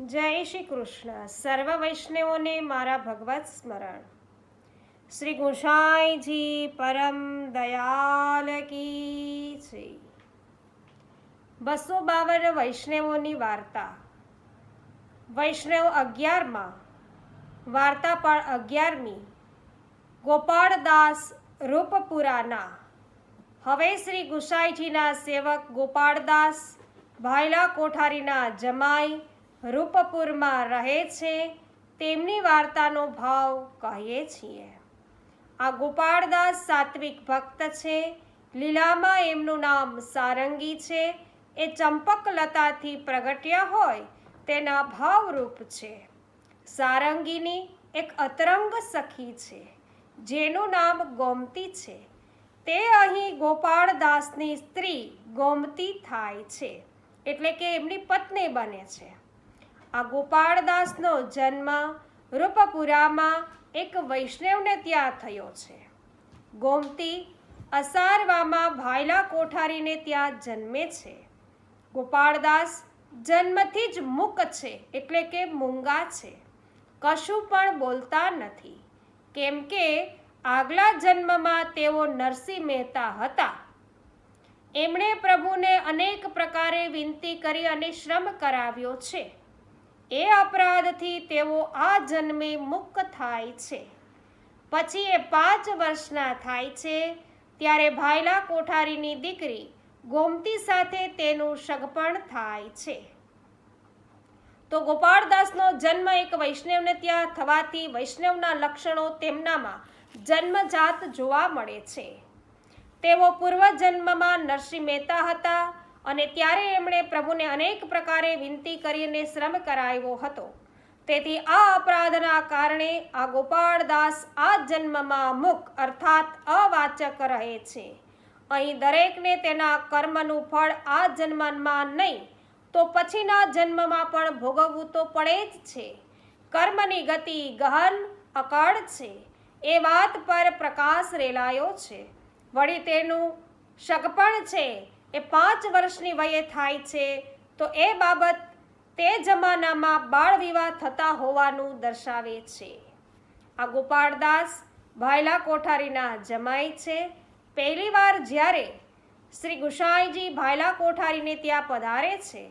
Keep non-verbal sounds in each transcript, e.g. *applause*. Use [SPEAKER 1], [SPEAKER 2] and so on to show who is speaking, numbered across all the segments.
[SPEAKER 1] જય શ્રી કૃષ્ણ. સર્વ વૈષ્ણવોને મારા ભગવત સ્મરણ. શ્રી ગુસાઈજી પરમ દયાલ કી છે. બસો બાવન વૈષ્ણવોની વાર્તા. વૈષ્ણવ અગિયારમાં વાર્તા પણ અગિયારમી, ગોપાળદાસ રૂપપુરાના. હવે શ્રી ગુસાઈજીના સેવક ગોપાળદાસ, ભાયલા કોઠારીના જમાઈ રૂપપુરમાં રહે છે, તેમની વાર્તાનો ભાવ કહીએ છીએ. આ ગોપાળદાસ સાત્વિક ભક્ત છે, લીલામાં એમનું નામ સારંગી છે, એ ચંપકલતાથી પ્રગટ્યા હોય તેના ભાવરૂપ છે. સારંગીની એક અતરંગ સખી છે, જેનું નામ ગોમતી છે. તે અહીં ગોપાળદાસની સ્ત્રી ગોમતી થાય છે, એટલે કે એમની પત્ની બને છે. આ ગોપાળદાસનો જન્મ રૂપપુરામાં એક વૈષ્ણવને ત્યાં થયો છે. ગોમતી અસારવામાં ભાયલા કોઠારીને ત્યાં જન્મે છે. ગોપાળદાસ જન્મથી જ મૂક છે, એટલે કે મૂંગા છે. કશું પણ બોલતા નથી. કેમ કે આગલા જન્મમાં તેઓ નરસિંહ મહેતા હતા. એમણે પ્રભુને અનેક પ્રકારે વિનંતી કરી અને શ્રમ કરાવ્યો છે. એ અપરાધથી તેઓ આ જન્મે મુક્ત થાય છે. પછી એ પાંચ વર્ષના થાય છે, ત્યારે ભાયલા કોઠારીની દીકરી ગોમતી સાથે તેનું સગપણ થાય છે. તો ગોપાળદાસનો જન્મ એક વૈષ્ણવને ત્યાં થવાથી વૈષ્ણવના લક્ષણો તેમનામાં જન્મજાત જોવા મળે છે. તેઓ પૂર્વજન્મમાં નરસિંહ મહેતા હતા અને ત્યારે એમણે પ્રભુને અનેક પ્રકારે વિનંતી કરીને શ્રમ કરાવ્યો હતો. તેથી આ અપરાધના કારણે આ ગોપાળદાસ આ જન્મમાં મુક અર્થાત અવાચક રહે છે. અહીં દરેકને તેના કર્મનું ફળ આ જન્મમાં નહીં, તો પછીના જન્મમાં પણ ભોગવવું તો પડે જ છે. કર્મની ગતિ ગહન, અકળ છે. એ વાત પર પ્રકાશ રેલાયો છે. વળી તેનું સગપણ છે એ પાંચ વર્ષની વયે થાય છે, તો એ બાબત તે જમાનામાં બાળ વિવાહ થતા હોવાનું દર્શાવે છે. આ ગોપાળદાસ ભાયલા કોઠારીના જમાઈ છે. પહેલીવાર જ્યારે શ્રી ગુસાઈજી ભાયલા કોઠારીને ત્યાં પધારે છે,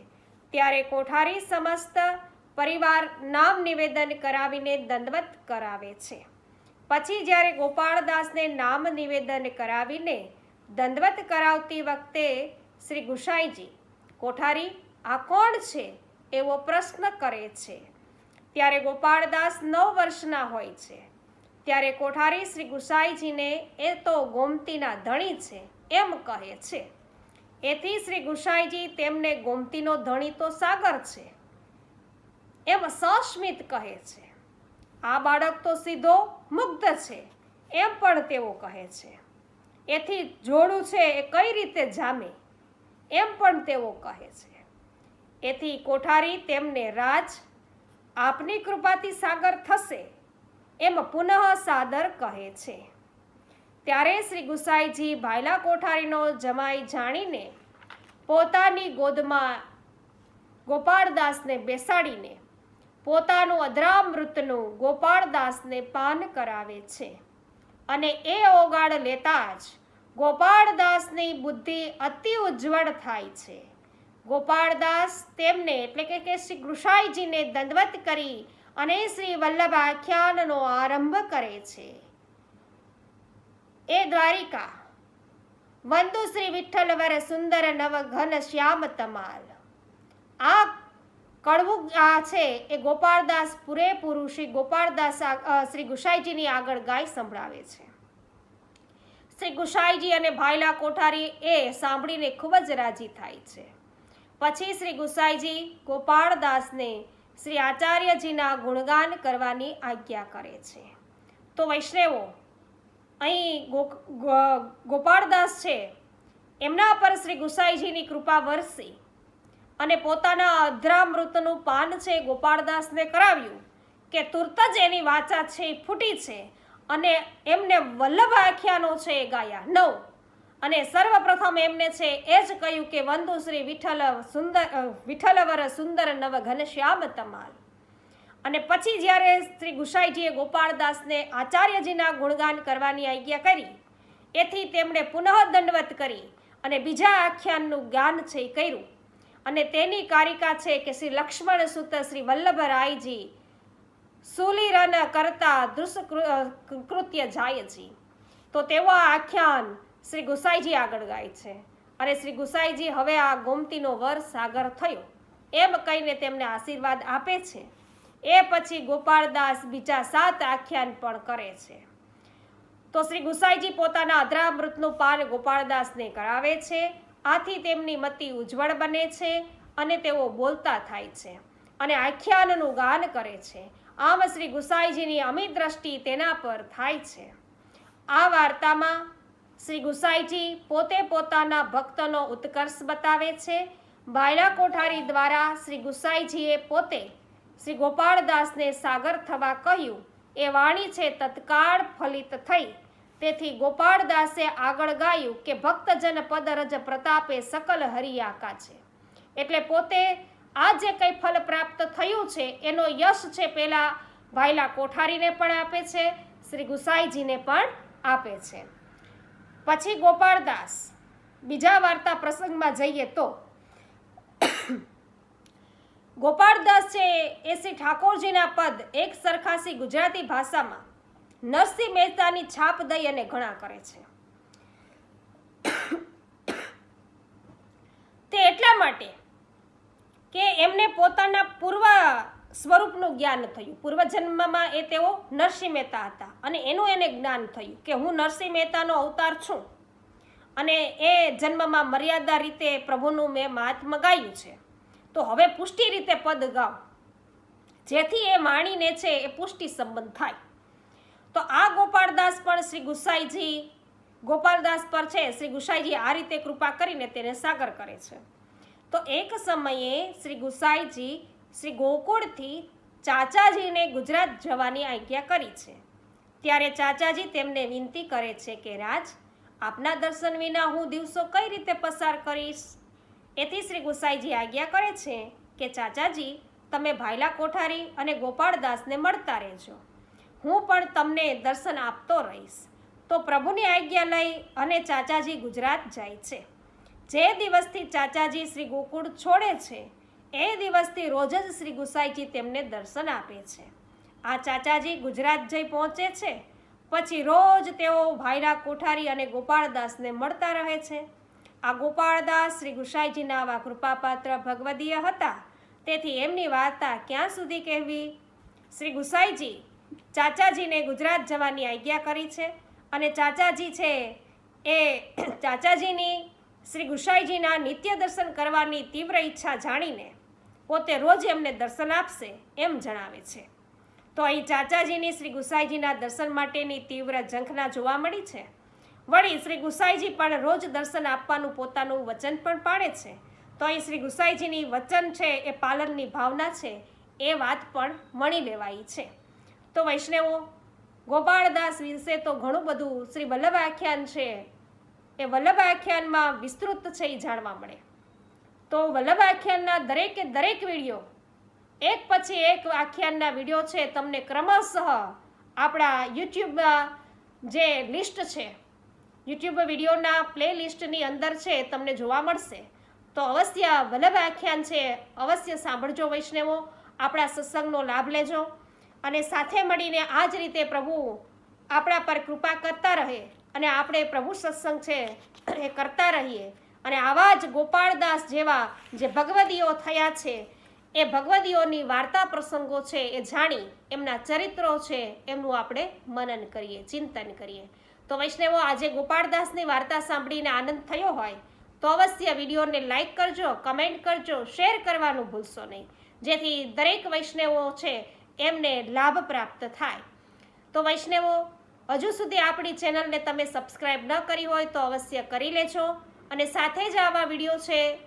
[SPEAKER 1] ત્યારે કોઠારી સમસ્ત પરિવાર નામ નિવેદન કરાવીને દંડવત કરાવે છે. પછી જ્યારે ગોપાળદાસને નામ નિવેદન કરાવીને દંડવત કરાવતી વખતે શ્રી ગુસાઈજી, કોઠારી, આ કોણ છે? એવો પ્રશ્ન કરે છે. ત્યારે ગોપાળદાસ નવ વર્ષના હોય છે. ત્યારે કોઠારી શ્રી ગુસાઈજીને એ તો ગોમતીના ધણી છે એમ કહે છે. એથી શ્રી ગુસાઈજી તેમને ગોમતીનો ધણી તો સાગર છે એમ સસ્મિત કહે છે. આ બાળક તો સીધો મુગ્ધ છે, એમ પણ તેઓ કહે છે. એથી જોડું છે એ કઈ રીતે જામે? એમ પણ તેઓ કહે છે. એથી કોઠારી તેમને રાજ, આપની કૃપાથી સાગર થશે એમ પુનઃ સાદર કહે છે. ત્યારે શ્રી ગુસાઈજી ભાયલા કોઠારીનો જમાઈ જાણીને પોતાની ગોદમાં ગોપાળદાસને બેસાડીને પોતાનું અધરામૃતનું ગોપાળદાસને પાન કરાવે છે. અને એ ઓગાળ લેતા જ ગોપાળદાસની બુદ્ધિ અતિ ઉજ્જવળ થાય છે. ગોપાળદાસ તેમને એટલે કે શ્રી કૃષાઈજીને દંડવત કરી અને શ્રી વલ્લભ આખ્યાનનો આરંભ કરે છે. એ દ્વારિકા, વંદુ શ્રી વિઠ્ઠલ વર સુંદર નવ ઘન શ્યામ તમાલ. આ કડવું છે એ ગોપાળદાસ પૂરેપૂરું શ્રી ગોપાળદાસ શ્રી ગુસાઈજીની આગળ ગાય સંભળાવે છે. શ્રી ગુસાઈજી અને ભાઈલા કોઠારી એ સાંભળીને ખૂબ જ રાજી થાય છે. પછી શ્રી ગુસાઈજી ગોપાળદાસને શ્રી આચાર્યજીના ગુણગાન કરવાની આજ્ઞા કરે છે. તો વૈષ્ણવો, અહીં ગોપાળદાસ છે, એમના પર શ્રી ગુસાઈજીની કૃપા વરસી. અને પોતાના અધ્રામૃતનું પાન છે ગોપાળદાસને કરાવ્યું કે તુરત જ એની વાચા છે ફૂટી છે અને એમને વલ્લભ આખ્યાનો છે એ ગાયા. નવ. અને સર્વપ્રથમ એમને છે એ જ કહ્યું કે વંદુ શ્રી વિઠ્ઠલ સુંદર વિઠ્ઠલવર સુંદર નવ ઘનશ્યામ તમાલ. અને પછી જ્યારે શ્રી ગુસાઈજીએ ગોપાળદાસને આચાર્યજીના ગુણગાન કરવાની આજ્ઞા કરી, એથી તેમણે પુનઃ દંડવત કરી અને બીજા આખ્યાનનું ગાન છે કર્યું. અને તેની કારિકા છે કે શ્રી લક્ષ્મણ સુત શ્રી વલ્લભરાયજી સુલીરન કરતા દુષ્કૃત્ય જાયજી. તો તેઓ આ આખ્યાન શ્રી ગુસાઈજી આગળ ગાય છે. અને શ્રી ગુસાઈજી હવે આ ગોમતીનો વર સાગર થયો. એમ કહીને તેમને આશીર્વાદ આપે છે. એ પછી ગોપાળદાસ બીજા સાત આખ્યાન પણ કરે છે. તો શ્રી ગુસાઈજી પોતાના અધરામૃતનું પાન ગોપાળદાસને કરાવે છે. આથી તેમની મતિ ઉજ્જવળ બને છે અને તેઓ બોલતા થાય છે અને આખ્યાનનું ગાન કરે છે. આમ શ્રી ગુસાઈજીની અમિત દ્રષ્ટિ તેના પર થાય છે. આ વાર્તામાં શ્રી ગુસાઈજી પોતે પોતાના ભક્તનો ઉત્કર્ષ બતાવે છે. બાયલા કોઠારી દ્વારા શ્રી ગુસાઈજીએ પોતે શ્રી ગોપાળદાસને સાગર થવા કહ્યું. એ વાણી છે તત્કાળ ફલિત થઈ. તેથી ગોપાળદાસે આગળ ગાયું કે ભક્તજન પદરજ પ્રતાપે સકલ હરિયાકા છે. એટલે પોતે આ જે કંઈ ફલ પ્રાપ્ત થયું છે, એનો યશ છે પહેલાં ભાઈલા કોઠારીને પણ આપે છે, શ્રી ગુસાઈજીને પણ આપે છે. પછી ગોપાળદાસ બીજા વાર્તા પ્રસંગમાં જઈએ તો ગોપાળદાસ છે એ શ્રી ઠાકોરજીના પદ એક સરખાસી ગુજરાતી ભાષામાં નરસિંહ મહેતાની છાપ દઈ અને ઘણા કરે છે. તે એટલા માટે કે એમને પોતાના પૂર્વ સ્વરૂપનું જ્ઞાન થયું. પૂર્વજન્મમાં એ તેઓ નરસિંહ મહેતા હતા અને એનું એને જ્ઞાન થયું કે હું નરસિંહ મહેતાનો અવતાર છું અને એ જન્મમાં મર્યાદા રીતે પ્રભુનું મેં મહાત્મ ગાયું છે. તો હવે પુષ્ટિ રીતે પદ ગાઉં જેથી એ વાણીને છે એ પુષ્ટિ સંબંધ થાય. તો આ ગોપાળદાસ પણ શ્રી ગુસાઈજી ગોપાલદાસ પર છે, શ્રી ગુસાઈજી આ રીતે કૃપા કરીને તેને સાગર કરે છે. તો એક સમયે શ્રી ગુસાઈજી શ્રી ગોકુળથી ચાચાજીને ગુજરાત જવાની આજ્ઞા કરી છે. ત્યારે ચાચાજી તેમને વિનંતી કરે છે કે, રાજ, આપના દર્શન વિના હું દિવસો કઈ રીતે પસાર કરીશ? એથી શ્રી ગુસાઈજી આજ્ઞા કરે છે કે, ચાચાજી, તમે ભાયલા કોઠારી અને ગોપાળદાસને મળતા રહેજો. હું પણ તમને દર્શન આપતો રહીશ. તો પ્રભુની આજ્ઞા લઈ અને ચાચાજી ગુજરાત જાય છે. જે દિવસથી ચાચાજી શ્રી ગોકુળ છોડે છે, એ દિવસથી રોજ જ શ્રી ગુસાઈજી તેમને દર્શન આપે છે. આ ચાચાજી ગુજરાત જઈ પહોંચે છે, પછી રોજ તેઓ ભાઈરા કોઠારી અને ગોપાળદાસને મળતા રહે છે. આ ગોપાળદાસ શ્રી ગુસાઈજીના આવા કૃપાપાત્ર ભગવદીય હતા. તેથી એમની વાર્તા ક્યાં સુધી કહેવી? શ્રી ગુસાઈજી ચાચાજીને ગુજરાત જવાની આજ્ઞા કરી છે અને ચાચાજી છે એ *clears throat* ચાચાજીની શ્રી ગુસાઈજીના નિત્ય દર્શન કરવાની તીવ્ર ઈચ્છા જાણીને પોતે રોજ એમને દર્શન આપશે એમ જણાવે છે. તો અહીં ચાચાજીની શ્રી ગુસાઈજીના દર્શન માટેની તીવ્ર ઝંખના જોવા મળી છે. વળી શ્રી ગુસાઈજી પણ રોજ દર્શન આપવાનું પોતાનું વચન પણ પાડે છે. તો અહીં શ્રી ગુસાઈજીની વચન છે એ પાલનની ભાવના છે એ વાત પણ મણી લેવાઈ છે. તો વૈષ્ણવો, ગોપાળદાસ વિશે તો ઘણું બધું શ્રી વલ્લભ આખ્યાન છે. એ વલ્લભ આખ્યાનમાં વિસ્તૃત છે એ જાણવા મળે. તો વલ્લભ આખ્યાનના દરેકે દરેક વીડિયો, એક પછી એક આખ્યાનના વીડિયો છે તમને ક્રમશઃ આપણા યુટ્યુબમાં જે લિસ્ટ છે, યુટ્યુબ વિડીયોના પ્લે લિસ્ટની અંદર છે તમને જોવા મળશે. તો અવશ્ય વલ્લભ આખ્યાન છે અવશ્ય સાંભળજો વૈષ્ણવો, આપણા સત્સંગનો લાભ લેજો. અને સાથે મળીને આ જ રીતે પ્રભુ આપણા પર કૃપા કરતા રહે અને આપણે પ્રભુ સત્સંગ છે એ કરતા રહીએ. અને આવા જ ગોપાળદાસ જેવા જે ભગવદીઓ થયા છે, એ ભગવદીઓની વાર્તા પ્રસંગો છે એ જાણી એમના ચરિત્રો છે એમનું આપણે મનન કરીએ, ચિંતન કરીએ. તો વૈષ્ણવો, આજે ગોપાળદાસની વાર્તા સાંભળીને આનંદ થયો હોય તો અવશ્ય વિડીયોને લાઈક કરજો, કમેન્ટ કરજો, શેર કરવાનું ભૂલશો નહીં. જેથી દરેક વૈષ્ણવો છે એમને લાભ પ્રાપ્ત થાય. તો વૈષ્ણવો, હજુ સુધી આપણી ચેનલને તમે સબસ્ક્રાઈબ ન કરી હોય તો અવશ્ય કરી લેજો અને સાથે જ આવા વીડિયો છે,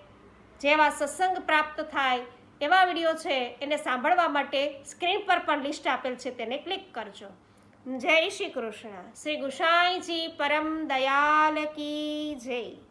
[SPEAKER 1] જેવા સત્સંગ પ્રાપ્ત થાય, એવા વીડિયો છે, એને સાંભળવા માટે સ્ક્રીન પર પણ લિસ્ટ આપેલ છે તેને ક્લિક કરજો. જય શ્રી કૃષ્ણ. શ્રી ગુસાઈજી પરમ દયાલ કી જય.